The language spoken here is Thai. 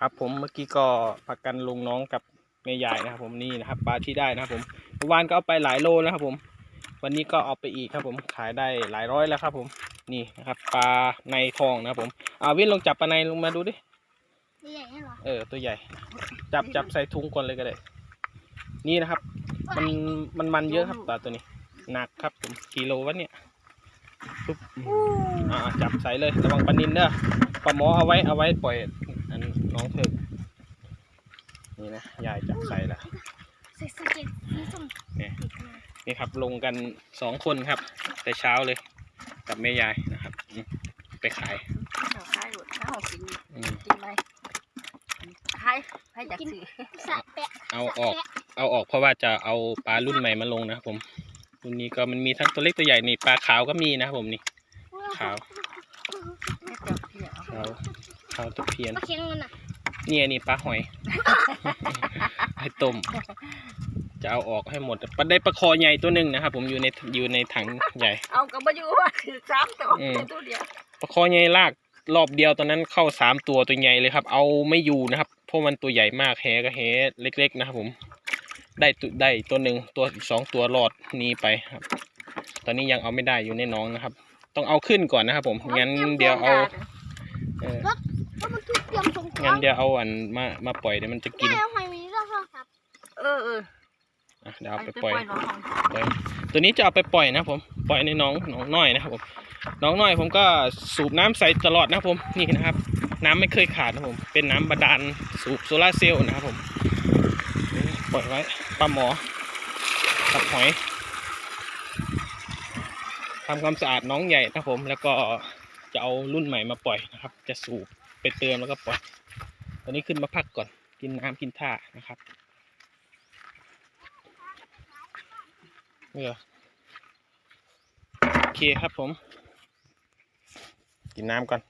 ครับผมเมื่อกี้ก็พักกันลุงน้องกับแม่ยายนะครับ ผมนี่นะครับปลาที่ได้นะครับ ผมเมื่อวานก็เอาไปหลายโลแล้วครับ ผม วันนี้ก็เอาไปอีกครับ ผมขายได้หลายร้อยแล้วครับ ผมนี่นะครับปลาในทองนะครับ ผมอาวินลองจับปลาในลงมาดูดินี่ใหญ่เหรอเออตัวใหญ่ จับจับใส่ถุงก่อนเลยก็ได้ นี่นะครับ มันมันมันเยอะครับปลาตัวนี้หนักครับ ผมกิโลวะเนี่ยปุ๊บอ่าจับใส่เลยระวังปลานินเด้อปลาหมอเอาไว้เอาไว้ปล่อยอั นน้องเธอนี่นะยายจับใส่ละใส่สเก็ตนี่ส่งเนี่ยติดมานี่ครับลงกันสองคนครับ แต่เช้าเลยกับแม่ยายนะครับอืมไปขายเอาขายหมดเอากินอืมกินไหมขายให้อยากซื้อสะแปะเอาออก เอาออกเพราะว่าจะเอาปลารุ่นใหม่มาลงนะครับผมรุ่นนี้ก็มันมีทั้งตัวเล็กตัวใหญ่นี่ปลาขาวก็มีนะครับผมนี่ขาวให้เจ้าเที่ยวขาวขาวตะเพียนมา เคียงมันอะเนี่ยนี่ปลาหอย ให้ต้ม จะเอาออกให้หมดปลาได้ปลาคอใหญ่ตัวหนึ่งนะครับผมอยู่ในอยู่ในถังใหญ่ เอากระบอยู่ว่าถือสามตัวอืมตัวเดียวปลาคอใหญ่ลากรอบเดียวตอนนั้นเข้าสามตัวตัวใหญ่เลยครับ เอาไม่อยู่นะครับเพราะมันตัวใหญ่มากแหก็แหเล็ก ๆ นะครับผม ได้ตัวได้ตัวหนึ่งตัวอีกสองตัวรอดหนี้ไปครับ ตอนนี้ยังเอาไม่ได้อยู่ในหน้องนะครับ ต้องเอาขึ้นก่อนนะครับผมงั้นเดี๋ยวเอาเออ งของั้นงเดี๋ยวเอาอันมามาปล่อยเดี๋ยวมันจะกินแม่เอาหอยมีเรื่องโทรศัพท์เออเอออะเดี๋ยวเอาไปไปปล่อยน้องปล่อย ตัวนี้จะเอาไปปล่อยนะครับผม ปล่อยในหน้องหน้องน้อยนะครับผมหน้องน้อยผมก็สูบน้ำใส่ตลอดนะครับผม นี่นะครับ น้ำไม่เคยขาดนะครับผม เป็นน้ำบาดาลสูบโซลาร์เซลล์นะครับผมนี่ปล่อยไว้ปลาหมอกับหอยทำความสะอาดหน้องใหญ่นะครับผม แล้วก็จะเอารุ่นใหม่มาปล่อยนะครับ จะสูบ ไปเติมแล้วก็ปล่อย ตอนนี้ขึ้นมาพักก่อน กินน้ำกินท่านะครับเออโอเคครับผม กินน้ำก่อน